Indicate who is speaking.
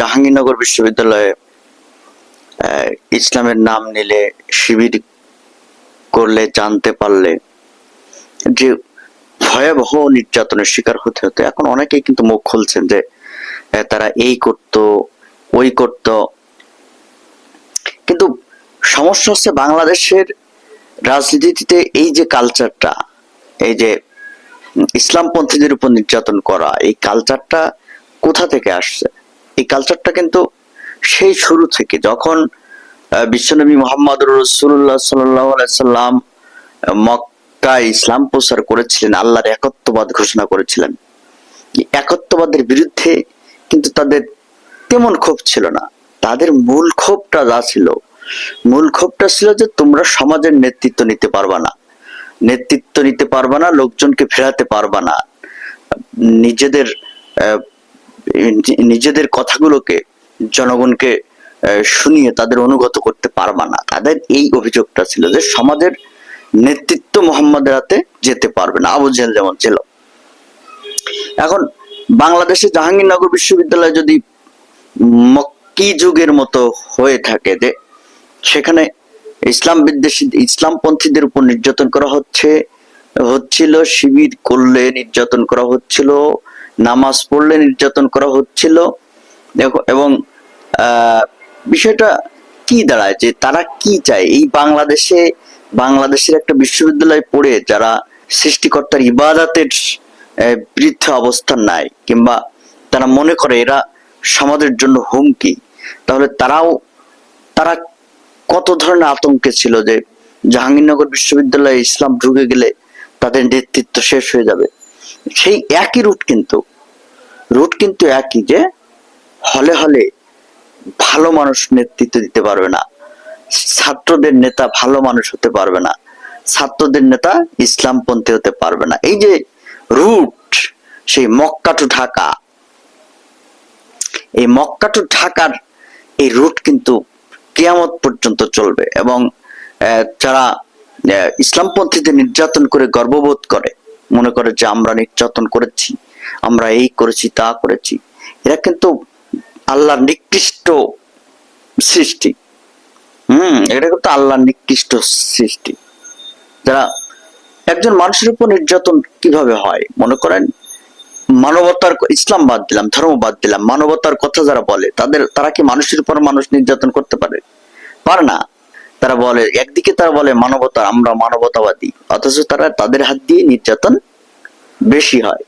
Speaker 1: জাহাঙ্গীরনগর বিশ্ববিদ্যালয়ে ইসলামের নাম নিলে শিবির করলে, জানতে পারলে যে ভয়াবহ নির্যাতনের শিকার হতে হতো এখন অনেকেই কিন্তু মুখ খুলছেন যে তারা এই করত, ওই করত। কিন্তু সমস্যা হচ্ছে বাংলাদেশের রাজনীতিতে এই যে কালচারটা এই যে ইসলামপন্থীদের উপর নির্যাতন করা, এই কালচারটা কোথা থেকে আসছে? এই কালচারটা কিন্তু সেই শুরু থেকে যখন বিশ্বনবী মোহাম্মদ রসুল্লাহ সাল্লাম মক্কায় ইসলাম প্রচার করেছিলেন, আল্লাহর একত্ববাদ ঘোষণা করেছিলেন। একত্ববাদের বিরুদ্ধে কিন্তু তাদের তেমন ক্ষোভ ছিল না। তাদের মূল ক্ষোভটা যা ছিল, মূল ক্ষোভটা ছিল যে তোমরা সমাজের নেতৃত্ব নিতে পারবা না। নেতৃত্ব নিতে পারবা না, লোকজনকে ফেরাতে পারবা না। নিজেদের নিজেদের কথাগুলোকে জনগণকে শুনিয়ে তাদের অনুগত করতে পারবা না। তাদের এই অভিযোগটা ছিল যে সমাজের নেতৃত্ব মোহাম্মদের হাতে যেতে পারবে না, আবু জেহেল যেমন ছিল। এখন বাংলাদেশে জাহাঙ্গীরনগর বিশ্ববিদ্যালয় যদি মক্কি যুগের মতো হয়ে থাকে যে সেখানে ইসলাম বিদ্বেষী, ইসলামপন্থীদের উপর নির্যাতন করা হচ্ছে, হচ্ছিল, শিবির করলে নির্যাতন করা হচ্ছিল নামাজ পড়লে নির্যাতন করা হচ্ছিল। দেখো এবং বিষয়টা কি দাঁড়ায়? যে তারা কি চায়? এই বাংলাদেশে বাংলাদেশের একটা বিশ্ববিদ্যালয় পড়ে যারা সৃষ্টিকর্তার ইবাদাতের আহ, বিরুদ্ধে অবস্থান নাই কিংবা তারা মনে করে এরা সমাজের জন্য হুমকি তাহলে তারাও তারা কত ধরনের আতঙ্কে ছিল যে জাহাঙ্গীরনগর বিশ্ববিদ্যালয়ে ইসলাম ঢুকে গেলে তাদের নেতৃত্ব শেষ হয়ে যাবে? সেই একই রুট কিন্তু রুট কিন্তু একই যে হলে হলে ভালো মানুষ নেতৃত্ব দিতে পারবে না। ছাত্রদের নেতা ভালো মানুষ হতে পারবে না। ছাত্রদের নেতা ইসলামপন্থী হতে পারবে না। এই যে রুট সেই মক্কা টু ঢাকা, এই মক্কা টু ঢাকার এই রুট কিন্তু কিয়ামত পর্যন্ত চলবে এবং যারা ইসলামপন্থীদের নির্যাতন করে, গর্ববোধ করে মনে করে যে আমরা নির্যাতন করেছি, আমরা এই করেছি, তা করেছি। এরা কিন্তু আল্লাহর নিকৃষ্ট সৃষ্টি। হুম, এটা কিন্তু আল্লাহর নিকৃষ্ট সৃষ্টি। যারা একজন মানুষের উপর নির্যাতন কীভাবে হয়? মনে করেন, মানবতার ইসলাম বাদ দিলাম, ধর্ম বাদ দিলাম, মানবতার কথা যারা বলে, তাদের, তারা কি মানুষের উপর মানুষ নির্যাতন করতে পারে? পারে না। তারা বলে, একদিকে তারা বলে মানবতা, আমরা মানবতাবাদী। অথচ তারা তাদের হাত দিয়ে নির্যাতন বেশি হয়।